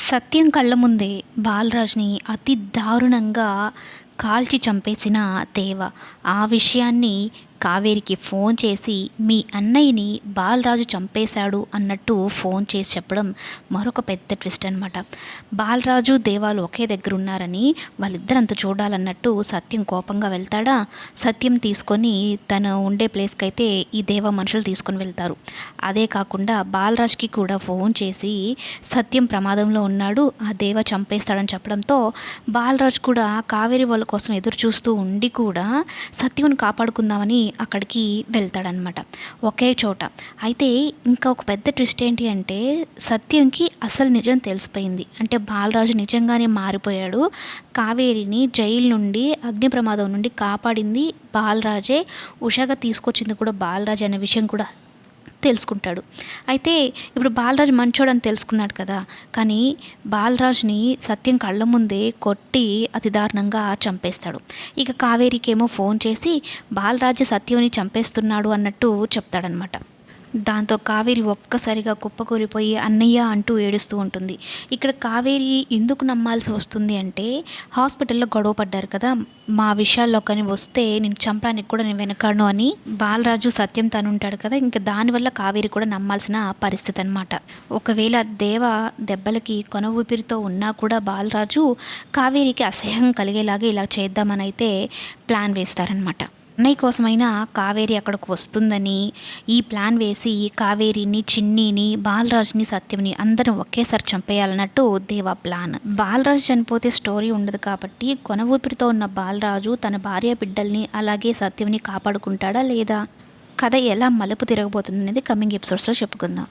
సత్యం కళ్ళ ముందే బాలరాజ్ని అతి దారుణంగా కాల్చి చంపేసిన దేవ ఆ విషయాన్ని కావేరికి ఫోన్ చేసి మీ అన్నయ్యని బాలరాజు చంపేశాడు అన్నట్టు ఫోన్ చేసి చెప్పడం మరొక పెద్ద ట్విస్ట్ అనమాట బాలరాజు దేవాలు ఒకే దగ్గర ఉన్నారని వాళ్ళిద్దరంత చూడాలన్నట్టు సత్యం కోపంగా వెళ్తాడా? సత్యం తీసుకొని తను ఉండే ప్లేస్కి అయితే ఈ దేవ మనుషులు తీసుకొని వెళ్తారు. అదే కాకుండా బాలరాజ్కి కూడా ఫోన్ చేసి సత్యం ప్రమాదంలో ఉన్నాడు ఆ దేవ చంపేస్తాడని చెప్పడంతో బాలరాజ్ కూడా కావేరి వాళ్ళ కోసం ఎదురు చూస్తూ ఉండి కూడా సత్యంని కాపాడుకుందామని అక్కడికి వెళ్తాడనమాట ఒకే చోట. అయితే ఇంకా ఒక పెద్ద ట్విస్ట్ ఏంటి అంటే సత్యంకి అసలు నిజం తెలిసిపోయింది. అంటే బాలరాజు నిజంగానే మారిపోయాడు. కావేరిని జైలు నుండి అగ్ని ప్రమాదం నుండి కాపాడింది బాలరాజే. ఉషాగా తీసుకొచ్చింది కూడా బాలరాజే అనే విషయం కూడా తెలుసుకుంటాడు. అయితే ఇప్పుడు బాలరాజు మంచోడని తెలుసుకున్నాడు కదా కానీ బాలరాజ్ని సత్యం కళ్ళ ముందే కొట్టి అతి దారుణంగా చంపేస్తాడు. ఇక కావేరికేమో ఫోన్ చేసి బాలరాజు సత్యంని చంపేస్తున్నాడు అన్నట్టు చెప్తాడనమాట దాంతో కావేరి ఒక్కసారిగా కుప్పకూలిపోయి అన్నయ్య అంటూ ఏడుస్తూ ఉంటుంది. ఇక్కడ కావేరి ఎందుకు నమ్మాల్సి వస్తుంది అంటే హాస్పిటల్లో గొడవ పడ్డారు కదా మా విషయాల్లో కానీ వస్తే నేను చంపడానికి కూడా నేను వెనకాడను అని బాలరాజు సత్యం తను ఉంటాడు కదా ఇంకా దానివల్ల కావేరి కూడా నమ్మాల్సిన పరిస్థితి అనమాట ఒకవేళ దేవ దెబ్బలకి కొన ఊపిరితో ఉన్నా కూడా బాలరాజు కావేరికి అసహ్యం కలిగేలాగా ఇలా చేద్దామని అయితే ప్లాన్ వేస్తారనమాట అన్నయ్య కోసమైనా కావేరి అక్కడికి వస్తుందని ఈ ప్లాన్ వేసి కావేరిని చిన్నిని బాలరాజ్ని సత్యంని అందరం ఒకేసారి చంపేయాలన్నట్టు దేవా ప్లాన్. బాలరాజు చనిపోతే స్టోరీ ఉండదు కాబట్టి కొన ఊపిరితో ఉన్న బాలరాజు తన భార్య బిడ్డల్ని అలాగే సత్యంని కాపాడుకుంటాడా లేదా? కథ ఎలా మలుపు తిరగబోతుంది అనేది కమింగ్ ఎపిసోడ్స్లో చెప్పుకుందాం.